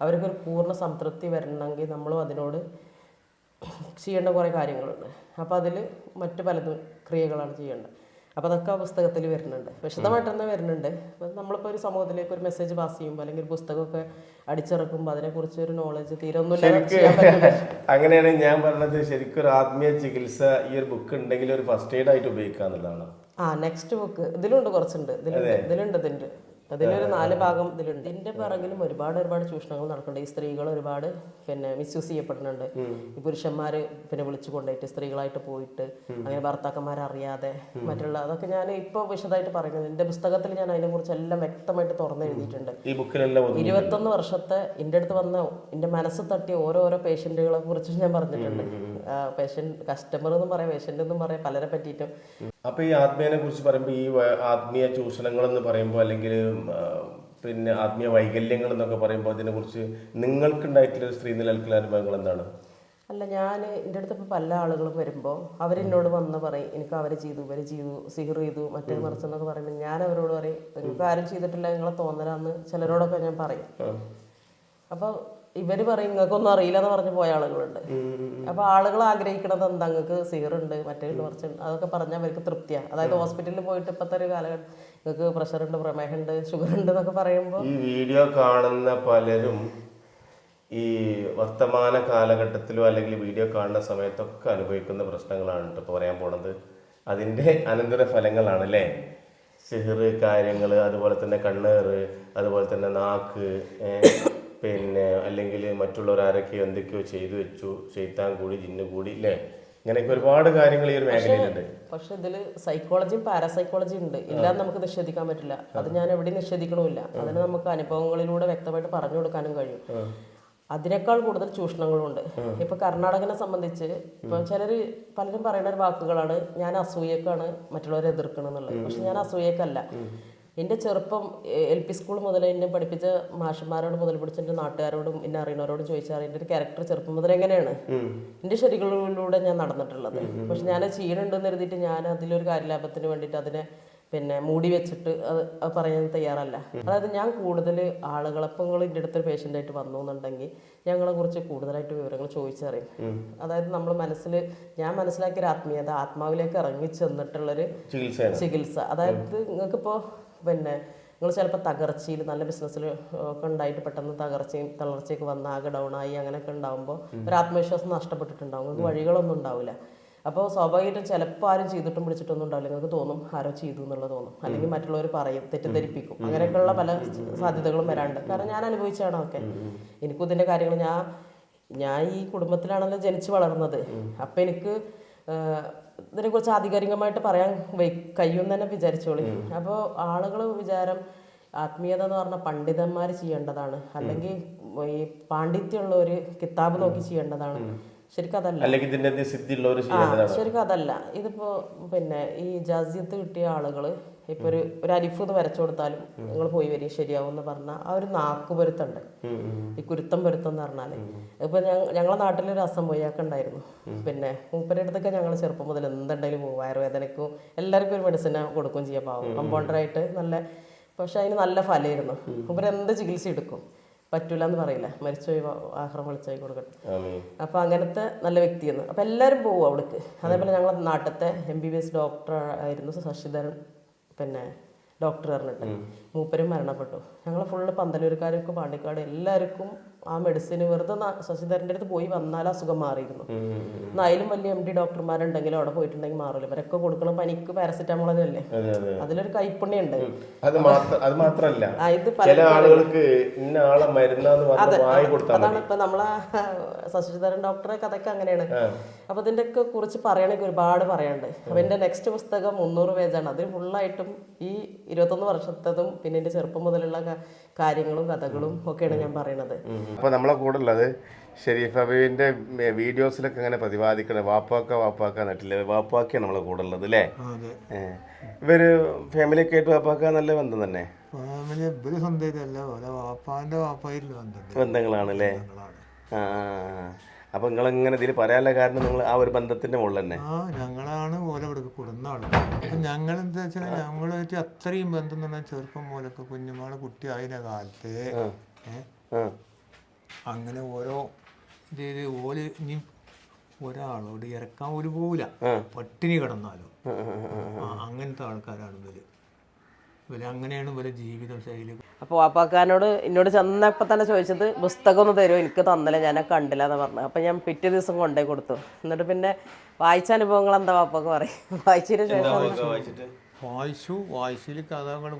അവർക്കൊരു പൂർണ സംതൃപ്തി വരണമെങ്കിൽ നമ്മളും അതിനോട് ചെയ്യേണ്ട കുറേ കാര്യങ്ങളുണ്ട്. അപ്പോൾ അതിൽ മറ്റു പലതും ക്രിയകളാണ് ചെയ്യേണ്ടത്. അപ്പോൾ അതൊക്കെ ആ പുസ്തകത്തിൽ വരുന്നുണ്ട്. വിശദമായിട്ട് തന്നെ വരുന്നുണ്ട്. അപ്പം നമ്മളിപ്പോൾ ഒരു സമൂഹത്തിലേക്ക് ഒരു മെസ്സേജ് പാസ് ചെയ്യുമ്പോൾ അല്ലെങ്കിൽ ഒരു പുസ്തകമൊക്കെ അടിച്ചിറക്കുമ്പോൾ അതിനെക്കുറിച്ച് ഒരു നോളജ് തീരെ ഒന്നും അങ്ങനെയാണെങ്കിൽ അങ്ങനെയാണ് ഞാൻ പറഞ്ഞത്. ശരിക്കും ഒരു ആത്മീയ ചികിത്സ ഈ ഒരു ബുക്ക് ഉണ്ടെങ്കിൽ ഒരു ഫസ്റ്റ് എയ്ഡ് ആയിട്ട് ഉപയോഗിക്കാന്നുള്ളതാണ്. ആ നെക്സ്റ്റ് ബുക്ക് ഇതിലുണ്ട് കുറച്ചുണ്ട്. ഇതിലുണ്ട്. ഇതിലുണ്ട് ഇതിന്റെ അതിലൊരു നാല് ഭാഗം ഇതിലുണ്ട്. ഇതിന്റെ പിറകിലും ഒരുപാട് ഒരുപാട് ചൂഷണങ്ങൾ നടക്കുന്നുണ്ട്. ഈ സ്ത്രീകൾ ഒരുപാട് പിന്നെ മിസ്യൂസ് ചെയ്യപ്പെടുന്നുണ്ട്. ഈ പുരുഷന്മാര് പിന്നെ വിളിച്ചു കൊണ്ടുപോയിട്ട് സ്ത്രീകളായിട്ട് പോയിട്ട് അങ്ങനെ ഭർത്താക്കന്മാരെ അറിയാതെ മറ്റുള്ള അതൊക്കെ ഞാൻ ഇപ്പൊ വിശദമായിട്ട് പറയുന്നത്. എന്റെ പുസ്തകത്തിൽ ഞാൻ അതിനെ കുറിച്ച് എല്ലാം വ്യക്തമായിട്ട് തുറന്നെഴുതിയിട്ടുണ്ട് ഈ ബുക്കിലെല്ലാം ഒതുങ്ങി. ഇരുപത്തൊന്ന് വർഷത്തെ എന്റെ അടുത്ത് വന്ന എന്റെ മനസ്സ് തട്ടിയ ഓരോരോ പേഷ്യന്റുകളെ കുറിച്ച് ഞാൻ പറഞ്ഞിട്ടുണ്ട്. പേഷ്യന്റ് കസ്റ്റമർ എന്നും പറയാം പേഷ്യന്റ് എന്നും പറയാം പലരെ പറ്റിയിട്ടും. അപ്പൊ ഈ ആത്മീയനെ കുറിച്ച് പറയുമ്പോൾ ഈ ആത്മീയ ചൂഷണങ്ങൾ എന്ന് പറയുമ്പോൾ അല്ലെങ്കിൽ പിന്നെ ആത്മീയ വൈകല്യങ്ങൾ എന്നൊക്കെ പറയുമ്പോൾ അതിനെ കുറിച്ച് നിങ്ങൾക്കുണ്ടായിട്ടുള്ള ഉണ്ടായിട്ടുള്ള സ്ത്രീ നിലനിൽക്കുന്ന അനുഭവങ്ങൾ എന്താണ്? അല്ല ഞാൻ എന്റെ അടുത്ത് ഇപ്പോൾ പല ആളുകളും വരുമ്പോൾ അവരെന്നോട് വന്ന് പറയും എനിക്ക് അവർ ചെയ്തു ഇവർ ചെയ്തു സിഹർ ചെയ്തു മറ്റേ മറിച്ചെന്നൊക്കെ പറയുമ്പോൾ ഞാൻ അവരോട് പറയും നിങ്ങൾക്ക് ആരും ചെയ്തിട്ടില്ല നിങ്ങളെ തോന്നലാന്ന് ചിലരോടൊക്കെ ഞാൻ പറയും. അപ്പോൾ ഇവർ പറയും നിങ്ങൾക്കൊന്നും അറിയില്ല എന്ന് പറഞ്ഞ് പോയ ആളുകളുണ്ട്. അപ്പൊ ആളുകൾ ആഗ്രഹിക്കണത് എന്താ? നിങ്ങൾക്ക് സീറുണ്ട് മറ്റേ കുറച്ച് അതൊക്കെ പറഞ്ഞാൽ അവർക്ക് തൃപ്തിയാണ് അതായത് ഹോസ്പിറ്റലിൽ പോയിട്ട് ഇപ്പത്തെ ഒരു കാലഘട്ടം നിങ്ങൾക്ക് പ്രഷർ ഉണ്ട് പ്രമേഹം ഉണ്ട് ഷുഗർ ഉണ്ട് എന്നൊക്കെ പറയുമ്പോൾ ഈ വീഡിയോ കാണുന്ന പലരും ഈ വർത്തമാന കാലഘട്ടത്തിലോ അല്ലെങ്കിൽ വീഡിയോ കാണുന്ന സമയത്തൊക്കെ അനുഭവിക്കുന്ന പ്രശ്നങ്ങളാണ് ഇപ്പൊ ഇപ്പോൾ പറയാൻ പോണത്. അതിന്റെ അനന്തര ഫലങ്ങളാണ് അല്ലേ സിഹർ കാര്യങ്ങൾ അതുപോലെ തന്നെ കണ്ണേറ് അതുപോലെ തന്നെ നാക്ക് പിന്നെ അല്ലെങ്കിൽ മറ്റുള്ളവർ ആരൊക്കെയോ എന്തൊക്കെയോ ചെയ്തു വെച്ചു ചെയ്ത്താൻ കൂടി ജിന്ന് കൂടി അല്ലേ ഇങ്ങനെയൊക്കെ ഒരുപാട് കാര്യങ്ങൾ ഈ ഒരു മേഖലയിലുണ്ട്. പക്ഷെ ഇതിൽ സൈക്കോളജിയും പാരാസൈക്കോളജിയും ഉണ്ട്. ഇല്ലാതെ നമുക്ക് നിഷേധിക്കാൻ പറ്റില്ല. അത് ഞാൻ എവിടെയും നിഷേധിക്കണമില്ല. അതിന് നമുക്ക് അനുഭവങ്ങളിലൂടെ വ്യക്തമായിട്ട് പറഞ്ഞു കൊടുക്കാനും കഴിയും. അതിനേക്കാൾ കൂടുതൽ ചൂഷണങ്ങളുണ്ട്. ഇപ്പൊ കർണാടകനെ സംബന്ധിച്ച് ഇപ്പൊ ചിലര് പലരും പറയുന്ന ഒരു വാക്കുകളാണ് ഞാൻ അസൂയക്കാണ് മറ്റുള്ളവരെ എതിർക്കണം എന്നുള്ളത് പക്ഷെ ഞാൻ അസൂയക്കല്ല. എന്റെ ചെറുപ്പം എൽ പി സ്കൂൾ മുതൽ എന്നെ പഠിപ്പിച്ച മാഷന്മാരോട് മുതൽ പിടിച്ച എന്റെ നാട്ടുകാരോടും എന്നെ അറിയുന്നവരോടും ചോദിച്ചാൽ എന്റെ ഒരു ക്യാരക്ടർ ചെറുപ്പം മുതൽ എങ്ങനെയാണ്? എന്റെ ശരികളിലൂടെ ഞാൻ നടന്നിട്ടുള്ളത്. പക്ഷെ ഞാൻ ചെയ്യണുണ്ടെന്ന് കരുതിയിട്ട് ഞാൻ അതിലൊരു കാര്യലാഭത്തിന് വേണ്ടിയിട്ട് അതിനെ പിന്നെ മൂടി വെച്ചിട്ട് അത് പറയാൻ തയ്യാറല്ല. അതായത് ഞാൻ കൂടുതൽ ആളുകളെ ഇപ്പം നിങ്ങൾ എന്റെ അടുത്തൊരു പേഷ്യന്റായിട്ട് വന്നു എന്നുണ്ടെങ്കിൽ ഞങ്ങളെ കുറിച്ച് കൂടുതലായിട്ട് വിവരങ്ങൾ ചോദിച്ചറിയും. അതായത് നമ്മൾ മനസ്സിൽ ഞാൻ മനസ്സിലാക്കിയ ഒരു ആത്മീയത ആത്മാവിലേക്ക് ഇറങ്ങി ചെന്നിട്ടുള്ളൊരു ചികിത്സ. അതായത് നിങ്ങൾക്കിപ്പോൾ പിന്നെ നിങ്ങൾ ചിലപ്പോൾ തകർച്ചയിൽ നല്ല ബിസിനസ്സിൽ ഒക്കെ ഉണ്ടായിട്ട് പെട്ടെന്ന് തകർച്ചയും തളർച്ചയൊക്കെ വന്ന് ആകെ ഡൗൺ ആയി അങ്ങനെയൊക്കെ ഉണ്ടാകുമ്പോൾ ഒരു ആത്മവിശ്വാസം നഷ്ടപ്പെട്ടിട്ടുണ്ടാവും. നിങ്ങൾക്ക് വഴികളൊന്നും ഉണ്ടാവില്ല. അപ്പോൾ സ്വാഭാവികമായിട്ടും ചിലപ്പോൾ ആരും ചെയ്തിട്ടും പിടിച്ചിട്ടൊന്നും ഉണ്ടാവില്ല. നിങ്ങൾക്ക് തോന്നും ആരോ ചെയ്തു എന്നുള്ളത് തോന്നും. അല്ലെങ്കിൽ മറ്റുള്ളവർ പറയും തെറ്റിദ്ധരിപ്പിക്കും. അങ്ങനെയൊക്കെയുള്ള പല സാധ്യതകളും വരാണ്ട് കാരണം ഞാൻ അനുഭവിച്ചാണ് ഒക്കെ. എനിക്കും ഇതിന്റെ കാര്യങ്ങൾ ഞാൻ ഞാൻ ഈ കുടുംബത്തിലാണല്ലോ ജനിച്ചു വളർന്നത്. അപ്പം എനിക്ക് ഇതിനെക്കുറിച്ച് ആധികാരികമായിട്ട് പറയാൻ വൈ കഴിയും തന്നെ വിചാരിച്ചോളി. അപ്പോൾ ആളുകൾ വിചാരം ആത്മീയത എന്ന് പറഞ്ഞാൽ പണ്ഡിതന്മാർ ചെയ്യേണ്ടതാണ്. അല്ലെങ്കിൽ ഈ പാണ്ഡിത്യമുള്ള ഒരു കിതാബ് നോക്കി ചെയ്യേണ്ടതാണ്. ശരിക്കും അതല്ല. അല്ലെങ്കിൽ ഇതിന്റെ എന്തെങ്കിലും സിദ്ധി ഉള്ളവർ ആ ശരിക്കും അതല്ല. ഇതിപ്പോ പിന്നെ ഈ ജാസ്യത്ത് കിട്ടിയ ആളുകൾ ഇപ്പൊ ഒരു ഒരു അരിഫ് എന്ന് വരച്ചു കൊടുത്താലും നിങ്ങൾ പോയി വരിക ശരിയാവും എന്ന് പറഞ്ഞാൽ ആ ഒരു നാക്ക് പൊരുത്തുണ്ട്. ഈ കുരുത്തം പൊരുത്തം എന്ന് പറഞ്ഞാൽ ഇപ്പൊ ഞങ്ങ- ഞങ്ങളെ നാട്ടിലൊരു അസം പൊയ്യാക്ക ഉണ്ടായിരുന്നു പിന്നെ മൂപ്പരുടെ അടുത്തൊക്കെ ഞങ്ങൾ ചെറുപ്പം മുതൽ എന്തുണ്ടെങ്കിലും പോകും വയറുവേദനക്കും എല്ലാവർക്കും ഒരു മെഡിസിൻ കൊടുക്കുകയും ചെയ്യാൻ പാവും. കമ്പൗണ്ടറായിട്ട് നല്ല പക്ഷെ അതിന് നല്ല ഫലമായിരുന്നു. മൂപ്പര് എന്ത് ചികിത്സ എടുക്കും? പറ്റൂല എന്ന് പറയില്ല മരിച്ചുപോയി ആഹ്റം വിളിച്ചായി കൊടുക്കട്ടെ. അപ്പോൾ അങ്ങനത്തെ നല്ല വ്യക്തിയെന്ന്. അപ്പോൾ എല്ലാവരും പോകും അവിടേക്ക് അതേപോലെ ഞങ്ങളുടെ നാട്ടിലത്തെ M B B S doctor ആയിരുന്നു ശശിധരൻ. പിന്നെ ഡോക്ടർ പറഞ്ഞിട്ട്. മൂപ്പരും മരണപ്പെട്ടു. ഞങ്ങൾ ഫുള്ള് പന്തലൂർക്കാരൊക്കെ പാണ്ടിക്കാട് എല്ലാവർക്കും ആ മെഡിസിൻ വെറുതെ ശശിധരന്റെ അടുത്ത് പോയി വന്നാൽ അസുഖം മാറിയിരുന്നു എന്നാൽ അതിലും വലിയ എം ഡി ഡോക്ടർമാരുണ്ടെങ്കിലും അവിടെ പോയിട്ടുണ്ടെങ്കിൽ മാറില്ല ഇവരൊക്കെ കൊടുക്കണ പനിക്ക് പാരസെറ്റാമോൾ അതെ അതിലൊരു കൈപ്പുണ്യം ഉണ്ട് അത് മാത്രല്ല. പല ചില ആളുകൾക്ക് ഇന്ന ആളെ മരുന്നാന്ന് അതാണ് ഇപ്പൊ നമ്മളെ ശശിധരൻ ഡോക്ടറെ കഥയൊക്കെ അങ്ങനെയാണ്. അപ്പൊ ഇതിന്റെ ഒക്കെ കുറിച്ച് പറയണമെങ്കിൽ ഒരുപാട് പറയാനുണ്ട്. അപ്പൊ എന്റെ നെക്സ്റ്റ് പുസ്തകം മുന്നൂറ് പേജാണ്. അതിൽ ഫുള്ളായിട്ടും ഈ ഇരുപത്തൊന്ന് വർഷത്തതും പിന്നെ എന്റെ ചെറുപ്പം മുതലുള്ള കാര്യങ്ങളും കഥകളും ഒക്കെയാണ് ഞാൻ പറയണത്. അപ്പോൾ നമ്മളെ കൂടെ ഉള്ളത് ഷെരീഫ് അബീബിന്റെ വീഡിയോസിലൊക്കെ ഇങ്ങനെ പ്രതിപാദിക്കണ വാപ്പാക്ക വാപ്പാക്ക നട്ടില്ല വാപ്പാക്കിയാണ് നമ്മളെ കൂടെ ഉള്ളത് അല്ലേ? അതെ. ഫാമിലി ഇവർ ഫാമിലിയൊക്കെ ആയിട്ട് വാപ്പാക്ക നല്ല ബന്ധം തന്നെ? ഫാമിലി ഇവർ സ്വന്തമായിട്ടല്ല ഓരോ വാപ്പാന്റെ വാപ്പായിട്ട് ബന്ധമുണ്ട്. ബന്ധങ്ങളാണ് അല്ലേ? ആ. അപ്പോൾ നിങ്ങളിങ്ങനെ ഇതിൽ പറയാനുള്ള കാരണം നിങ്ങൾ ആ ഒരു ബന്ധത്തിന്റെ മുകളിൽ തന്നെ? ആ ഞങ്ങളാണ് ഓല ഇവിടെ കൊടുന്ന അപ്പൊ ഞങ്ങൾ എന്താ വെച്ചാൽ ഞങ്ങളുമായിട്ട് അത്രയും ബന്ധം എന്ന് പറഞ്ഞാൽ ചെറുപ്പം മുതലൊക്കെ കുഞ്ഞുമാളെ കുട്ടി ആയിന കാലത്ത് അങ്ങനെ ഓരോ ഇത് ഓൽ ഇനി ഒരാളോട് ഇറക്കാൻ ഒരു പോവില്ല പട്ടിണി കിടന്നാലോ. അങ്ങനത്തെ ആൾക്കാരാണ് ഇവർ. ഇവർ അങ്ങനെയാണ് ഇവരെ ജീവിത ശൈലി. അപ്പോൾ വാപ്പാക്കാനോട് എന്നോട് ചെന്നപ്പോൾ തന്നെ ചോദിച്ചത് പുസ്തകം ഒന്ന് തരുമോ എനിക്ക് തന്നില്ല ഞാൻ കണ്ടില്ല എന്ന് പറഞ്ഞു അപ്പോൾ ഞാൻ പിറ്റേ ദിവസം കൊണ്ടേ കൊടുത്തു. എന്നിട്ട് പിന്നെ വായിച്ച അനുഭവങ്ങൾ എന്താ വാപ്പൊക്കെ പറയും? വായിച്ചതിന് ശേഷം വായിച്ചിട്ട്? വായിച്ചു വായിച്ചിൽ കഥകൾ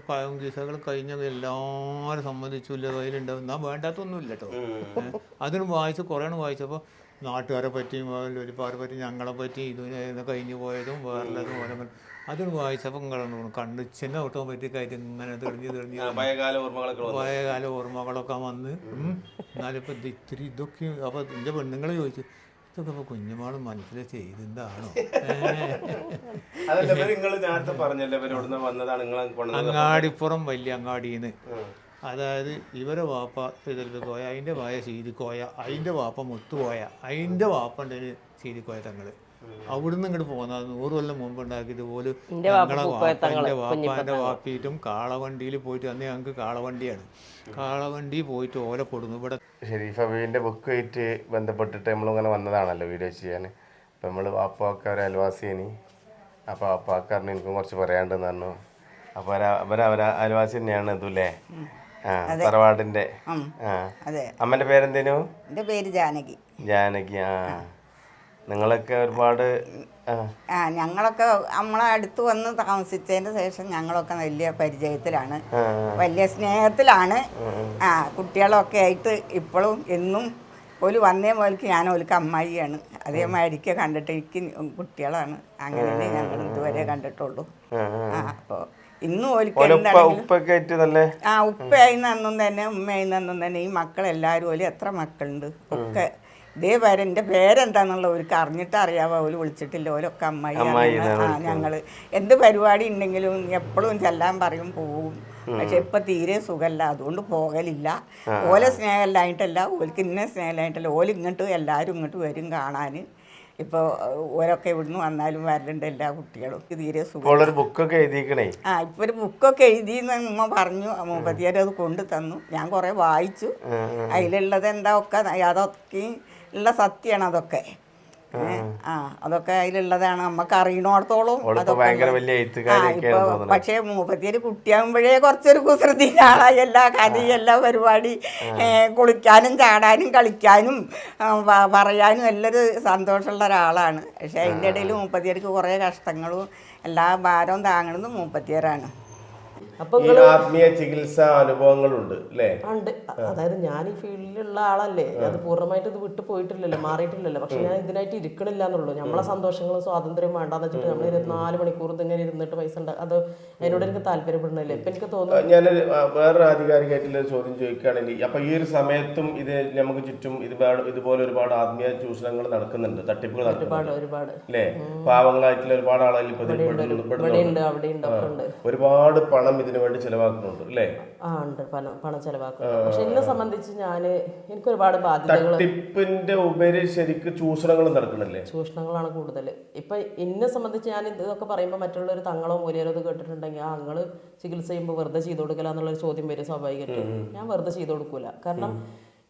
കീസകൾ കഴിഞ്ഞ എല്ലാവരും സംബന്ധിച്ചില്ല കയ്യിലുണ്ടാവും. എന്നാ വേണ്ടാത്തൊന്നുമില്ല കേട്ടോ അതിന് വായിച്ച് കുറേയാണ് വായിച്ചപ്പോൾ നാട്ടുകാരെ പറ്റിയും ഒരുപാട് പറ്റി ഞങ്ങളെ പറ്റി ഇത് കഴിഞ്ഞു പോയതും വേറെല്ലതും അതിന് വായിച്ചപ്പോൾ കണ്ണു കണ്ണ് ചിന്ന ഓട്ടോമാറ്റിക് ആയിട്ട് ഇങ്ങനെ തെളിഞ്ഞ് തെളിഞ്ഞ് പഴയകാല ഓർമ്മകളൊക്കെ. പഴയകാല ഓർമ്മകളൊക്കെ വന്ന്. എന്നാലിപ്പോൾ ഇത് ഇത്തിരി ഇതൊക്കെ അപ്പോൾ എന്റെ പെണ്ണുങ്ങളെ ചോദിച്ചു ഇതൊക്കെ ഇപ്പോൾ കുഞ്ഞുമാളും മനസ്സിൽ ചെയ്തിന്താണോ? അങ്ങാടിപ്പുറം വലിയ അങ്ങാടിന്ന് അതായത് ഇവരെ വാപ്പ ഇതിൽ കോയ അതിന്റെ വായ ശീതിക്കോയ അതിന്റെ വാപ്പ മുത്തുപോയ അതിന്റെ വാപ്പ ഉണ്ട് ശീതിക്കോയ തങ്ങൾ. അവിടുന്ന് ഇങ്ങോട്ട് പോകുന്നത് നൂറ് കൊല്ലം മുമ്പ് ഉണ്ടാക്കിയത് പോലും എന്റെ വാപ്പ ഞങ്ങളെ വാപ്പാന്റെ വാപ്പാന്റെ വാപ്പിയിട്ടും കാളവണ്ടിയിൽ പോയിട്ട് അന്ന് ഞങ്ങൾക്ക് കാളവണ്ടിയാണ്. കാളവണ്ടി പോയിട്ട് ഓല പൊടുന്നു ഇവിടെ ഷെരീഫ് ബുക്ക് ആയിട്ട് ബന്ധപ്പെട്ടിട്ട് നമ്മളിങ്ങനെ വന്നതാണല്ലോ വീഡിയോ ചെയ്യാൻ അപ്പം നമ്മൾ വാപ്പാക്ക ഒരു അയൽവാസിയാണ്. അപ്പോൾ വാപ്പാക്കാരന് എനിക്കും കുറച്ച് പറയാണ്ടെന്ന് പറഞ്ഞു. അപ്പോൾ അവര അവര അയൽവാസി തന്നെയാണ് ഇതുല്ലേ ആ തറവാടിന്റെ അമ്മന്റെ പേരെന്തേനു? എന്റെ പേര് ജാനകി. ജാനകി ആ. നിങ്ങളൊക്കെ ഒരുപാട് ആ. ഞങ്ങളൊക്കെ നമ്മളെ അടുത്ത് വന്ന് താമസിച്ചതിന് ശേഷം ഞങ്ങളൊക്കെ വലിയ പരിചയത്തിലാണ്. വലിയ സ്നേഹത്തിലാണ്. ആ കുട്ടികളൊക്കെ ആയിട്ട് ഇപ്പോഴും എന്നും ഒരു വന്നേ പോലെക്ക് ഞാൻ ഒരു അമ്മായിയാണ്. അതേമാതിരിക്ക് കണ്ടിട്ട് എനിക്ക് കുട്ടികളാണ്. അങ്ങനെയല്ലേ ഞങ്ങൾ ഇതുവരെ കണ്ടിട്ടുള്ളൂ. ആ അപ്പോൾ ഇന്നും ആ ഉപ്പയായി നന്നും തന്നെ ഉമ്മയായി നന്നും തന്നെ ഈ മക്കളെല്ലാവരും ഒരു എത്ര മക്കളുണ്ട്? ഒക്കെ ഇതേവരെ എന്റെ പേരെന്താന്നുള്ള ഒരു അറിഞ്ഞിട്ട് അറിയാവോ ഓൽ വിളിച്ചിട്ടില്ല ഓലൊക്കെ അമ്മായി ആ ഞങ്ങൾ. എന്ത് പരിപാടി ഉണ്ടെങ്കിലും എപ്പോഴും ചെല്ലാൻ പറയും പോവും. പക്ഷെ ഇപ്പൊ തീരെ സുഖമല്ല അതുകൊണ്ട് പോകലില്ല. ഓലെ സ്നേഹമില്ലായിട്ടല്ല ഓൽക്ക് ഇന്ന സ്നേഹമില്ലായിട്ടല്ല ഓൽ ഇങ്ങോട്ട് എല്ലാവരും ഇങ്ങോട്ട് വരും കാണാൻ ഇപ്പോൾ ഓരൊക്കെ ഇവിടുന്ന് വന്നാലും വരലുണ്ട് എല്ലാ കുട്ടികളും. തീരെ സുഖം ബുക്കൊക്കെ എഴുതിക്കണേ ആ ഇപ്പൊ ഒരു ബുക്കൊക്കെ എഴുതി അമ്മ പറഞ്ഞു മുപ്പത്തിയാറ് അത് കൊണ്ടു തന്നു. ഞാൻ കുറെ വായിച്ചു. അതിലുള്ളത് എന്താ ഒക്കെ അതൊക്കെ ഉള്ള സത്യമാണ് അതൊക്കെ. ആ. അതൊക്കെ അതിലുള്ളതാണ്. നമുക്ക് അറിയണോടത്തോളം പക്ഷെ മൂപ്പത്തിയൊരു കുട്ടിയാകുമ്പോഴേ കുറച്ചൊരു കുസൃതി ആളായി എല്ലാ കഥയും എല്ലാ പരിപാടി കുളിക്കാനും ചാടാനും കളിക്കാനും പറയാനും എല്ലാം എല്ലൊരു സന്തോഷമുള്ള ഒരാളാണ്. പക്ഷെ അതിന്റെ ഇടയിൽ മൂപ്പത്തിയർക്ക് കുറേ കഷ്ടങ്ങളും എല്ലാ ഭാരവും താങ്ങുന്നത് മൂപ്പത്തിയറാണ് അപ്പൊ ആത്മീയ ചികിത്സാ അനുഭവങ്ങളുണ്ട് അല്ലേ? ഉണ്ട്. അതായത് ഞാൻ ഈ ഫീൽഡിലുള്ള ആളല്ലേ. അത് പൂർണമായിട്ട് ഇത് വിട്ടു പോയിട്ടില്ലല്ലോ മാറിയിട്ടില്ലല്ലോ. പക്ഷെ ഞാൻ ഇതിനായിട്ട് ഇരിക്കണില്ല എന്നുള്ളൂ നമ്മളെ സന്തോഷങ്ങളും സ്വാതന്ത്ര്യം വേണ്ടാന്ന് വെച്ചിട്ട് നമ്മൾ ഇരുപത്തിനാല് മണിക്കൂർ ഇങ്ങനെ ഇരുന്നിട്ട് പൈസ ഉണ്ട് അത് അതിനോട് എനിക്ക് താല്പര്യപ്പെടുന്നില്ല. ഇപ്പൊ എനിക്ക് തോന്നുന്നു ഞാൻ വേറൊരു ആധികാരികമായിട്ടുള്ള ചോദ്യം ചോദിക്കുകയാണെങ്കിൽ അപ്പൊ ഈ ഒരു സമയത്തും ഇത് നമുക്ക് ചുറ്റും ഇത് ഇതുപോലെ ഒരുപാട് ആത്മീയ ചൂഷണങ്ങൾ നടക്കുന്നുണ്ട് തട്ടിപ്പുകൾ ഒരുപാട് ഒരുപാട്. അല്ലേ? പാവങ്ങളായിട്ടുള്ള ഒരുപാട് ആളുകൾ ഇപ്പൊ ഒരുപാട് പണം ഇതിനു വേണ്ടി ചെലവാക്കുന്നുണ്ട് അല്ലേ? ആ ഉണ്ട്. പണം പണം ചെലവാക്കുന്നത് പക്ഷെ എന്നെ സംബന്ധിച്ച് ഞാൻ എനിക്ക് ഒരുപാട് ബാധ്യതകൾ തട്ടിപ്പിന്റെ ഉപരി ശരിക്ക് ചൂഷണങ്ങൾ നടക്കണല്ലേ ചൂഷണങ്ങളാണ് കൂടുതൽ ഇപ്പൊ എന്നെ സംബന്ധിച്ച് ഞാൻ ഇതൊക്കെ പറയുമ്പോൾ മറ്റുള്ളവർ തങ്ങളോ മൂലയോ ഇത് കേട്ടിട്ടുണ്ടെങ്കിൽ ആ അങ്ങൾ ചികിത്സ ചെയ്യുമ്പോൾ വെറുതെ ചെയ്തു കൊടുക്കല എന്നുള്ളൊരു ചോദ്യം വരും സ്വാഭാവികമായിട്ട്. ഞാൻ വെറുതെ ചെയ്തു കൊടുക്കൂല. കാരണം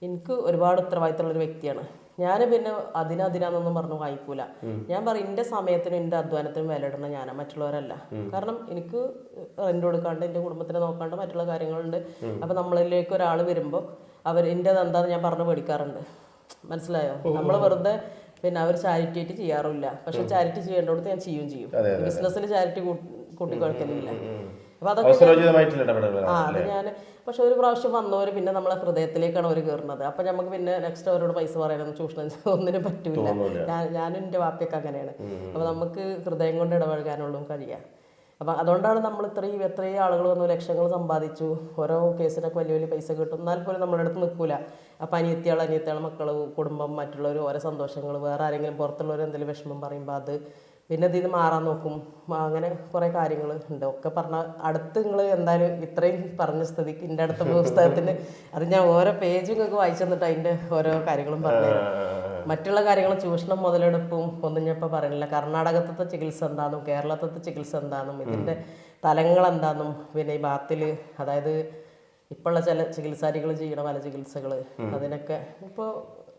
എനിക്ക് ഒരുപാട് ഉത്തരവാദിത്തമുള്ള ഒരു വ്യക്തിയാണ്. ഞാൻ പിന്നെ അതിനതിനാന്നൊന്നും പറഞ്ഞു വായിക്കൂല. ഞാൻ പറയും എന്റെ സമയത്തിനും എന്റെ അധ്വാനത്തിനും വില ഇടണം ഞാനാ മറ്റുള്ളവരല്ല. കാരണം എനിക്ക് റെന്റ് കൊടുക്കാണ്ട് എന്റെ കുടുംബത്തിനെ നോക്കാണ്ട് മറ്റുള്ള കാര്യങ്ങളുണ്ട്. അപ്പൊ നമ്മളിലേക്ക് ഒരാൾ വരുമ്പോൾ അവർ എന്റെ എന്താന്ന് ഞാൻ പറഞ്ഞു പേടിക്കാറുണ്ട്. മനസ്സിലായോ? നമ്മൾ വെറുതെ പിന്നെ അവർ ചാരിറ്റി ആയിട്ട് ചെയ്യാറില്ല പക്ഷെ ചാരിറ്റി ചെയ്യേണ്ടടുത്ത് ഞാൻ ചെയ്യും. ചെയ്യും ബിസിനസ്സിൽ ചാരിറ്റി കൂട്ടിക്കൊടുക്കലില്ല. അപ്പൊ അതൊക്കെ ആ അത് ഞാൻ പക്ഷെ ഒരു പ്രാവശ്യം വന്നവർ പിന്നെ നമ്മളെ ഹൃദയത്തിലേക്കാണ് അവർ കയറുന്നത് അപ്പൊ നമുക്ക് പിന്നെ നെക്സ്റ്റ് അവരോട് പൈസ പറയാനൊന്നും ചൂഷണം ഒന്നിനും പറ്റൂല. ഞാൻ ഞാനും എന്റെ വാപ്പയൊക്കെ അങ്ങനെയാണ്. അപ്പൊ നമുക്ക് ഹൃദയം കൊണ്ട് ഇടപഴകാനുള്ളൂ കഴിയാം. അപ്പം അതുകൊണ്ടാണ് നമ്മൾ ഇത്രയും എത്രയും ആളുകൾ വന്നു ലക്ഷങ്ങൾ സമ്പാദിച്ചു. ഓരോ കേസിനൊക്കെ വലിയ വലിയ പൈസ കിട്ടും. എന്നാൽ പോലും നമ്മുടെ അടുത്ത് നിൽക്കൂല അപ്പം അനിയത്തിയാൾ അനിയത്തിയാൾ മക്കൾ കുടുംബം മറ്റുള്ളവർ ഓരോ സന്തോഷങ്ങൾ വേറെ ആരെങ്കിലും പുറത്തുള്ളവർ എന്തെങ്കിലും വിഷമം പറയുമ്പോൾ അത് പിന്നെ ഇതിൽ മാറാൻ നോക്കും. അങ്ങനെ കുറേ കാര്യങ്ങൾ ഉണ്ട്. ഒക്കെ പറഞ്ഞ അടുത്ത് നിങ്ങൾ എന്തായാലും ഇത്രയും പറഞ്ഞ സ്ഥിതിക്ക് എന്റെ അടുത്ത പുസ്തകത്തിന് അത് ഞാൻ ഓരോ പേജും നിങ്ങൾക്ക് വായിച്ചു തന്നിട്ട് അതിന്റെ ഓരോ കാര്യങ്ങളും പറഞ്ഞു മറ്റുള്ള കാര്യങ്ങൾ ചൂഷണം മുതലെടുപ്പും ഒന്നും ഞാൻ ഇപ്പോൾ പറയണില്ല കർണാടകത്തെ ചികിത്സ എന്താണെന്നും കേരളത്തെ ചികിത്സ എന്താണെന്നും ഇതിന്റെ തലങ്ങൾ എന്താണെന്നും പിന്നെ ഈ ബാത്തിൽ അതായത് ഇപ്പോഴുള്ള ചില ചികിത്സാരികൾ ചെയ്യണ പല ചികിത്സകൾ അതിനൊക്കെ ഇപ്പോൾ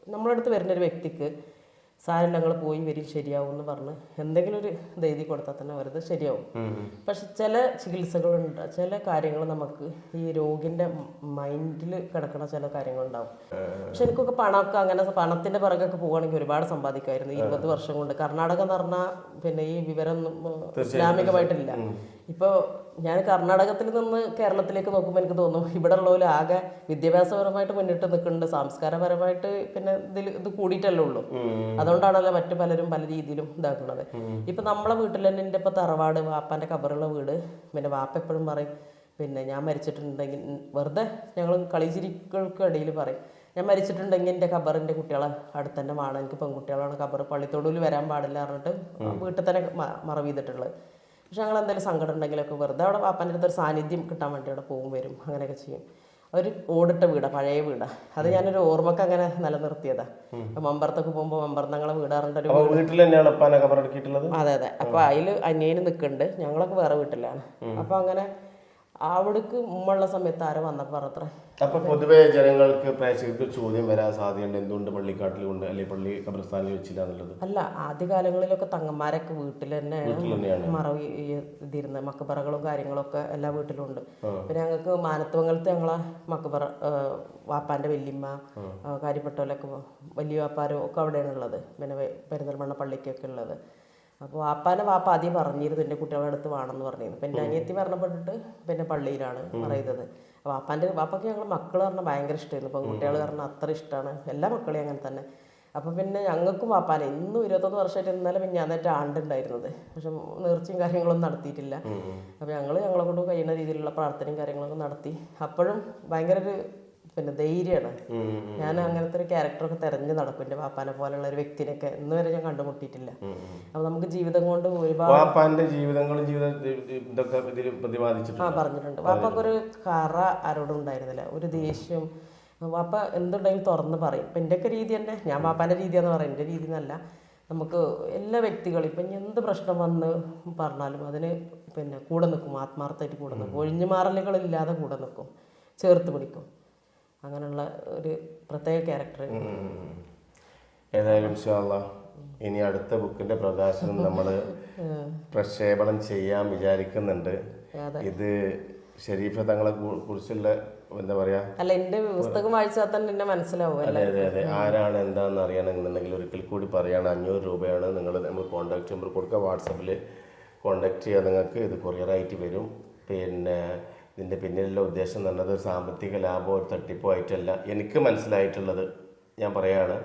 നമ്മളടുത്ത് വരുന്നൊരു വ്യക്തിക്ക് സാരം ഞങ്ങൾ പോയി വരും ശരിയാവും എന്ന് പറഞ്ഞ് എന്തെങ്കിലും ഒരു ഇത് എഴുതി കൊടുത്താൽ തന്നെ വെറുതെ ശരിയാവും. പക്ഷെ ചില ചികിത്സകളുണ്ട് ചില കാര്യങ്ങൾ നമുക്ക് ഈ രോഗിന്റെ മൈൻഡിൽ കിടക്കുന്ന ചില കാര്യങ്ങളുണ്ടാവും. പക്ഷെ എനിക്കൊക്കെ പണമൊക്കെ അങ്ങനെ പണത്തിന്റെ പിറകൊക്കെ പോവുകയാണെങ്കിൽ ഒരുപാട് സമ്പാദിക്കുമായിരുന്നു ഇരുപത് വർഷം കൊണ്ട്. കർണാടക എന്ന് പറഞ്ഞാൽ പിന്നെ ഈ വിവരം ഇസ്ലാമികമായിട്ടില്ല. ഇപ്പോൾ ഞാൻ കർണാടകത്തിൽ നിന്ന് കേരളത്തിലേക്ക് നോക്കുമ്പോൾ എനിക്ക് തോന്നും ഇവിടെ ഉള്ളവർ ആകെ വിദ്യാഭ്യാസപരമായിട്ട് മുന്നിട്ട് നിൽക്കുന്നുണ്ട് സംസ്കാരപരമായിട്ട് പിന്നെ ഇതിൽ ഇത് കൂടിയിട്ടല്ലേ ഉള്ളൂ. അതുകൊണ്ടാണല്ലോ മറ്റു പലരും പല രീതിയിലും ഇതാക്കുന്നത്. ഇപ്പം നമ്മളെ വീട്ടിൽ തന്നെ എന്റെ ഇപ്പോൾ തറവാട് വാപ്പാന്റെ കബറുള്ള വീട്. പിന്നെ വാപ്പ എപ്പോഴും പറയും പിന്നെ ഞാൻ മരിച്ചിട്ടുണ്ടെങ്കിൽ വെറുതെ ഞങ്ങൾ കളിച്ചിരിക്കൾക്കിടയിൽ പറയും ഞാൻ മരിച്ചിട്ടുണ്ടെങ്കിൽ എന്റെ ഖബറിന്റെ കുട്ടികളെ അടുത്ത് തന്നെ വേണം. എനിക്ക് പെൺകുട്ടികളാണ് ഖബർ പള്ളിത്തോടുകൂടി വരാൻ പാടില്ല പറഞ്ഞിട്ട് വീട്ടിൽ തന്നെ മറവ് ചെയ്തിട്ടുള്ളത്. പക്ഷെ ഞങ്ങൾ എന്തെങ്കിലും സങ്കടം ഉണ്ടെങ്കിലൊക്കെ വെറുതെ അവിടെ പാപ്പന്റെ അടുത്തൊരു സാന്നിധ്യം കിട്ടാൻ വേണ്ടി അവിടെ പോകും വരും. അങ്ങനെയൊക്കെ ചെയ്യും. ഒരു ഓടിട്ട വീടാണ് പഴയ വീടാണ് അത് ഞാനൊരു ഓർമ്മക്ക് അങ്ങനെ നിലനിർത്തിയതാ. മമ്പറത്തൊക്കെ പോകുമ്പോൾ മമ്പറന്നങ്ങളെ വീടാറുണ്ട് ഒരു വീട്ടിൽ അതെ അതെ. അപ്പൊ അതിൽ അന്യനും നിൽക്കുന്നുണ്ട് ഞങ്ങളൊക്കെ വേറെ വീട്ടിലാണ്. അപ്പൊ അങ്ങനെ അവിടേക്ക് ഉമ്മുള്ള സമയത്ത് ആരോ വന്നപ്പോ പറഞ്ഞത്ര? അപ്പൊ പൊതുവേ ജനങ്ങൾക്ക് പ്രേക്ഷകർക്ക് ചോദ്യം വരാൻ സാധ്യതയുണ്ട്. എന്തുകൊണ്ട് പള്ളിക്കാട്ടിൽ കൊണ്ട്? അല്ലെങ്കിൽ പള്ളി കബ്രസ്ഥാനിൽ വെച്ചില്ല എന്നുള്ളത്? അല്ല ആദ്യകാലങ്ങളിലൊക്കെ തങ്ങന്മാരൊക്കെ വീട്ടിൽ തന്നെ തന്നെയാണ്. മറവ് ഇതിരുന്ന് മക്കബറകളും കാര്യങ്ങളൊക്കെ എല്ലാ വീട്ടിലും ഉണ്ട് പിന്നെ ഞങ്ങൾക്ക് മാനത്വങ്ങളത്തെ ഞങ്ങളെ മക്കബറ വാപ്പാന്റെ വല്യമ്മ കാര്യപ്പെട്ടവരൊക്കെ വലിയ വാപ്പാരും ഒക്കെ അവിടെയാണ് ഉള്ളത്. പിന്നെ പെരിന്തൽമണ്ണ പള്ളിക്കൊക്കെ ഉള്ളത്. അപ്പോൾ വാപ്പാനെ വാപ്പ ആദ്യം പറഞ്ഞിരുന്നു എന്റെ കുട്ടികളുടെ അടുത്ത് വേണമെന്ന് പറഞ്ഞിരുന്നു. പിന്നെ അനിയത്തി മരണപ്പെട്ടിട്ട് പിന്നെ പള്ളിയിലാണ് പറയുന്നത്. വാപ്പാന്റെ വാപ്പയ്ക്ക് ഞങ്ങൾ മക്കൾ പറഞ്ഞാൽ ഭയങ്കര ഇഷ്ടമായിരുന്നു പെൺകുട്ടികൾ പറഞ്ഞാൽ അത്ര ഇഷ്ടമാണ് എല്ലാ മക്കളെയും അങ്ങനെ തന്നെ. അപ്പം പിന്നെ ഞങ്ങൾക്കും വാപ്പാനെ ഇന്നും ഇരുപത്തൊന്ന് വർഷമായിട്ട് ഇന്നലെ പിന്നെ അന്നേറ്റ ആണ്ടുണ്ടായിരുന്നത്. പക്ഷെ നേർച്ചയും കാര്യങ്ങളൊന്നും നടത്തിയിട്ടില്ല. അപ്പം ഞങ്ങൾ ഞങ്ങളെ കൊണ്ട് കഴിയുന്ന രീതിയിലുള്ള പ്രാർത്ഥനയും കാര്യങ്ങളൊക്കെ നടത്തി. അപ്പോഴും ഭയങ്കര ഒരു പിന്നെ ധൈര്യമാണ് ഞാൻ അങ്ങനത്തെ ഒരു ക്യാരക്ടറൊക്കെ തിരഞ്ഞു നടക്കും. എന്റെ വാപ്പാനെ പോലെയുള്ള ഒരു വ്യക്തിനൊക്കെ ഇന്ന് വരെ ഞാൻ കണ്ടുമുട്ടിയിട്ടില്ല. അപ്പൊ നമുക്ക് ജീവിതം കൊണ്ട് ഒരുപാട് ജീവിതങ്ങളും ജീവിത ഇതൊക്കെ ആ പറഞ്ഞിട്ടുണ്ട്. വാപ്പാക്ക് ഒരു കറ ആരോടും ഉണ്ടായിരുന്നില്ല. ഒരു ദേഷ്യം. വാപ്പ എന്തുണ്ടെങ്കിലും തുറന്ന് പറയും. ഇപ്പം എന്റെയൊക്കെ രീതി തന്നെ. ഞാൻ വാപ്പാന്റെ രീതിയാന്ന് പറയും. എന്റെ രീതി എന്നല്ല നമുക്ക് എല്ലാ വ്യക്തികളും ഇപ്പം ഇനി എന്ത് പ്രശ്നം വന്ന് പറഞ്ഞാലും അതിന് പിന്നെ കൂടെ നിൽക്കും. ആത്മാർത്ഥമായിട്ട് കൂടെ നിൽക്കും. ഒഴിഞ്ഞു മാറലുകളില്ലാതെ കൂടെ നിൽക്കും. ചേർത്ത് പിടിക്കും. അങ്ങനെയുള്ള ഒരു പ്രത്യേക ക്യാരക്ടർ. ഏതായാലും ഇനി അടുത്ത ബുക്കിന്റെ പ്രകാശനം നമ്മൾ പ്രക്ഷേപണം ചെയ്യാൻ വിചാരിക്കുന്നുണ്ട്. ഇത് ഷെരീഫ തങ്ങളെ കുറിച്ചുള്ള എന്താ പറയാ? അല്ല എന്റെ പുസ്തകം വായിച്ചാൽ തന്നെ എന്നെ മനസ്സിലാവും അതെ അതെ അതെ. ആരാണ് എന്താണെന്ന് അറിയണമെന്നുണ്ടെങ്കിൽ ഒരിക്കൽ കൂടി പറയാണ് അഞ്ഞൂറ് രൂപയാണ് നിങ്ങൾ നമ്മൾ കോൺടാക്ട് നമ്പർ കൊടുക്കുക. വാട്സപ്പിൽ കോൺടാക്ട് ചെയ്യാൻ നിങ്ങൾക്ക് ഇത് കൊറിയറായിട്ട് വരും. പിന്നെ ഇതിന്റെ പിന്നിലുള്ള ഉദ്ദേശം എന്ന് പറഞ്ഞത് സാമ്പത്തിക ലാഭമോ ഒരു തട്ടിപ്പോ ആയിട്ടല്ല. എനിക്ക് മനസ്സിലായിട്ടുള്ളത് ഞാൻ പറയാണ്.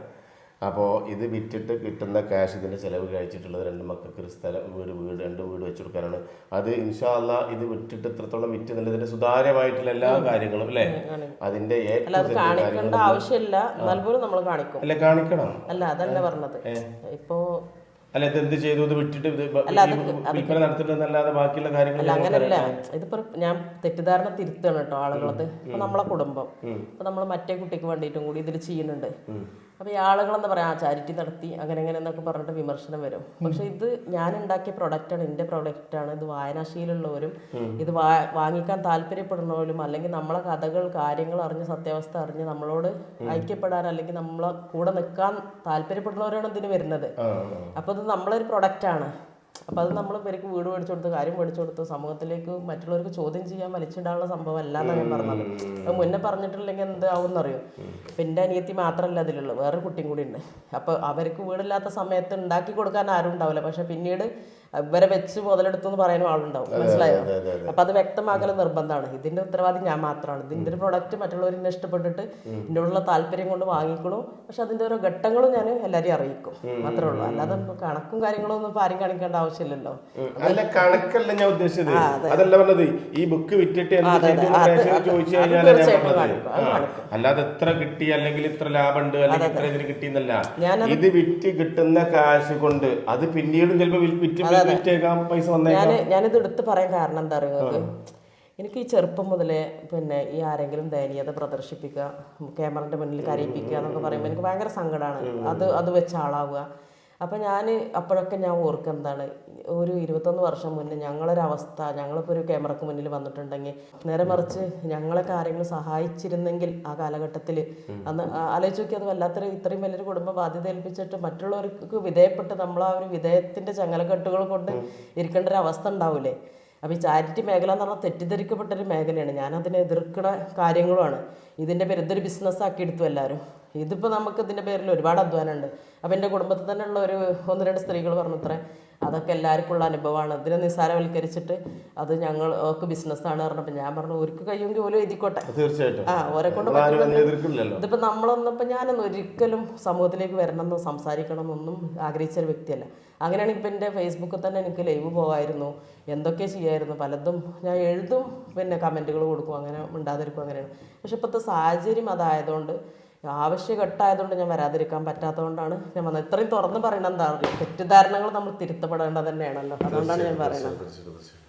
അപ്പോൾ ഇത് വിറ്റിട്ട് കിട്ടുന്ന ക്യാഷ് ഇതിന്റെ ചിലവ് കഴിച്ചിട്ടുള്ളത് രണ്ട് മക്കൾക്ക് ഒരു സ്ഥലം വീട് വീട് രണ്ട് വീട് വെച്ച് കൊടുക്കാനാണ്. അത് ഇൻഷാല്ല ഇത് വിറ്റിട്ട് ഇത്രത്തോളം വിറ്റ് എന്നുള്ളതിന്റെ സുതാര്യമായിട്ടുള്ള എല്ലാ കാര്യങ്ങളും അല്ലേ? അതിന്റെ ആവശ്യമില്ല. നമ്മൾ കാണിക്കും. അല്ല കാണിക്കണം. അല്ല അതല്ല പറഞ്ഞത്. ഇപ്പോ അല്ല ഇത് എന്ത് ചെയ്തു? ഇത് വിട്ടിട്ട് ഇത് വിൽപ്പന നടത്തിട്ടുണ്ടെന്നല്ലാതെ ബാക്കിയുള്ള കാര്യങ്ങൾ അല്ല അങ്ങനല്ല. ഇതിപ്പോ ഞാൻ തെറ്റിദ്ധാരണ തിരുത്താണ് കേട്ടോ ആളുകളത്. ഇപ്പൊ നമ്മളെ കുടുംബം. ഇപ്പൊ നമ്മൾ മറ്റേ കുട്ടിക്ക് വേണ്ടിയിട്ടും കൂടി ഇതിൽ ചെയ്യുന്നുണ്ട്. അപ്പൊ ഈ ആളുകൾ എന്താ പറയാ ചാരിറ്റി നടത്തി അങ്ങനെ അങ്ങനെ എന്നൊക്കെ പറഞ്ഞിട്ട് വിമർശനം വരും. പക്ഷെ ഇത് ഞാൻ ഉണ്ടാക്കിയ പ്രൊഡക്റ്റ് ആണ് എന്റെ പ്രൊഡക്റ്റ് ആണ്. ഇത് വായനാശീലമുള്ളവരും ഇത് വാ- വാങ്ങിക്കാൻ താല്പര്യപ്പെടുന്നവരും അല്ലെങ്കിൽ നമ്മളെ കഥകൾ കാര്യങ്ങൾ അറിഞ്ഞ് സത്യാവസ്ഥ അറിഞ്ഞ് നമ്മളോട് ഐക്യപ്പെടാൻ അല്ലെങ്കിൽ നമ്മളെ കൂടെ നിൽക്കാൻ താല്പര്യപ്പെടുന്നവരാണ് ഇതിന് വരുന്നത്. അപ്പോൾ ഇത് നമ്മളൊരു പ്രൊഡക്റ്റ് ആണ് അപ്പൊ അത് നമ്മൾ ഇവർക്ക് വീട് മേടിച്ചു കൊടുത്ത് കാര്യം മേടിച്ചു കൊടുത്ത് സമൂഹത്തിലേക്ക് മറ്റുള്ളവർക്ക് ചോദ്യം ചെയ്യാൻ വലിച്ചിടാനുള്ള സംഭവം അല്ല എന്നാണ് ഞാൻ പറഞ്ഞത്. അത് മുന്നേ പറഞ്ഞിട്ടില്ലെങ്കിൽ എന്താവും അറിയോ ഇപ്പൊ എന്റെ അനിയത്തി മാത്രമല്ല അതിലുള്ളൂ. വേറൊരു കുട്ടിയും കൂടി ഉണ്ട്. അപ്പോൾ അവർക്ക് വീടില്ലാത്ത സമയത്ത് ഉണ്ടാക്കി കൊടുക്കാൻ ആരും ഉണ്ടാവില്ല. പക്ഷേ പിന്നീട് ഇവരെ വെച്ച് മുതലെടുത്തു എന്ന് പറയാനും ആളുണ്ടാവും മനസ്സിലായോ? അപ്പൊ അത് വ്യക്തമാക്കൽ നിർബന്ധമാണ്. ഇതിന്റെ ഉത്തരവാദി ഞാൻ മാത്രമാണ് ഇതിന്റെ ഒരു പ്രൊഡക്റ്റ് മറ്റുള്ളവർ എന്നെ ഇഷ്ടപ്പെട്ടിട്ട് എന്നോടുള്ള താല്പര്യം കൊണ്ട് വാങ്ങിക്കണു. പക്ഷെ അതിന്റെ ഓരോ ഘട്ടങ്ങളും ഞാൻ എല്ലാവരെയും അറിയിക്കും. മാത്രമേ ഉള്ളൂ. അല്ലാതെ കണക്കും കാര്യങ്ങളും ഒന്നും ആരും കാണിക്കേണ്ട ആവശ്യമില്ലല്ലോ. അല്ല കണക്കല്ല ഞാൻ ഉദ്ദേശിച്ചത്. അതല്ല പറഞ്ഞത്. ഈ ബുക്ക് വിറ്റിട്ട് ചോദിച്ചു കഴിഞ്ഞാൽ. അല്ലാതെ എത്ര കിട്ടി അല്ലെങ്കിൽ ഇത്ര ലാഭമുണ്ട് അല്ലെങ്കിൽ ഇത്ര ഇതിന് കിട്ടിയെന്നല്ല. ഇത് വിറ്റ് കിട്ടുന്ന കാശ് കൊണ്ട് അത് പിന്നീടും ചിലപ്പോൾ വിറ്റ് ഞാൻ ഞാനിത് എടുത്ത് പറയാൻ കാരണം എന്താ നിങ്ങൾക്ക്? എനിക്ക് ഈ ചെറുപ്പം മുതലേ പിന്നെ ഈ ആരെങ്കിലും ദയനീയത പ്രദർശിപ്പിക്കുക ക്യാമറന്റെ മുന്നിൽ കരയിപ്പിക്കുക എന്നൊക്കെ പറയുമ്പോൾ എനിക്ക് ഭയങ്കര സങ്കടമാണ് അത് അത് വെച്ച് ആളാവുക. അപ്പം ഞാൻ അപ്പോഴൊക്കെ ഞാൻ ഓർക്കുക എന്താണ് ഒരു ഇരുപത്തൊന്ന് വർഷം മുന്നേ ഞങ്ങളൊരവസ്ഥ ഞങ്ങളിപ്പോൾ ഒരു ക്യാമറക്ക് മുന്നിൽ വന്നിട്ടുണ്ടെങ്കിൽ നേരെ മറിച്ച് ഞങ്ങളൊക്കെ ആരെങ്കിലും സഹായിച്ചിരുന്നെങ്കിൽ ആ കാലഘട്ടത്തിൽ അന്ന് ആലോചിച്ച് നോക്കി അത് വല്ലാത്തൊരു ഇത്രയും വലിയൊരു കുടുംബ ബാധ്യത ഏൽപ്പിച്ചിട്ട് മറ്റുള്ളവർക്ക് വിധേയപ്പെട്ട് നമ്മൾ ആ ഒരു വിധേയത്തിന്റെ ചങ്ങലക്കെട്ടുകൾ കൊണ്ട് ഇരിക്കേണ്ട ഒരു അവസ്ഥ ഉണ്ടാവില്ലേ അപ്പോൾ ഈ ചാരിറ്റി മേഖല എന്ന് പറഞ്ഞാൽ തെറ്റിദ്ധരിക്കപ്പെട്ടൊരു മേഖലയാണ്. ഞാനതിനെ എതിർക്കുന്ന കാര്യങ്ങളുമാണ്. ഇതിന്റെ പേര് ഇതൊരു ബിസിനസ്സാക്കി എടുത്തു എല്ലാവരും. ഇതിപ്പോൾ നമുക്ക് ഇതിന്റെ പേരിൽ ഒരുപാട് അധ്വാനമുണ്ട്. അപ്പോൾ എന്റെ കുടുംബത്തിൽ തന്നെ ഉള്ള ഒരു ഒന്ന് രണ്ട് സ്ത്രീകൾ പറഞ്ഞു ഇത്ര അതൊക്കെ എല്ലാവർക്കും ഉള്ള അനുഭവമാണ്. അതിനെ നിസ്സാരവൽക്കരിച്ചിട്ട് അത് ഞങ്ങൾ ഒക്കെ ബിസിനസ്സാണ് പറഞ്ഞപ്പോൾ ഞാൻ പറഞ്ഞു ഒരു കഴിയും പോലും എഴുതിക്കോട്ടെ. തീർച്ചയായിട്ടും. ആ ഓരെ കൊണ്ട് ഇതിപ്പോൾ നമ്മളൊന്നിപ്പോൾ ഞാനൊന്നും ഒരിക്കലും സമൂഹത്തിലേക്ക് വരണമെന്നോ സംസാരിക്കണമെന്നൊന്നും ആഗ്രഹിച്ച ഒരു വ്യക്തിയല്ല. അങ്ങനെയാണെങ്കിൽ ഇപ്പം എന്റെ ഫേസ്ബുക്കിൽ തന്നെ എനിക്ക് ലൈവ് പോകായിരുന്നു എന്തൊക്കെ ചെയ്യായിരുന്നു? പലതും ഞാൻ എഴുതും പിന്നെ കമന്റുകൾ കൊടുക്കും. അങ്ങനെ ഉണ്ടാതിരിക്കും അങ്ങനെയാണ്. പക്ഷെ ഇപ്പോഴത്തെ സാഹചര്യം അതായതുകൊണ്ട് ആവശ്യഘട്ടമായതുകൊണ്ട് ഞാൻ വരാതിരിക്കാൻ പറ്റാത്തതുകൊണ്ടാണ് ഞാൻ വന്നത്. ഇത്രയും തുറന്ന് പറയുന്നത് എന്താ? തെറ്റിദ്ധാരണകൾ നമ്മൾ തിരുത്തപ്പെടേണ്ടത് തന്നെയാണല്ലോ. അതുകൊണ്ടാണ് ഞാൻ പറയുന്നത്.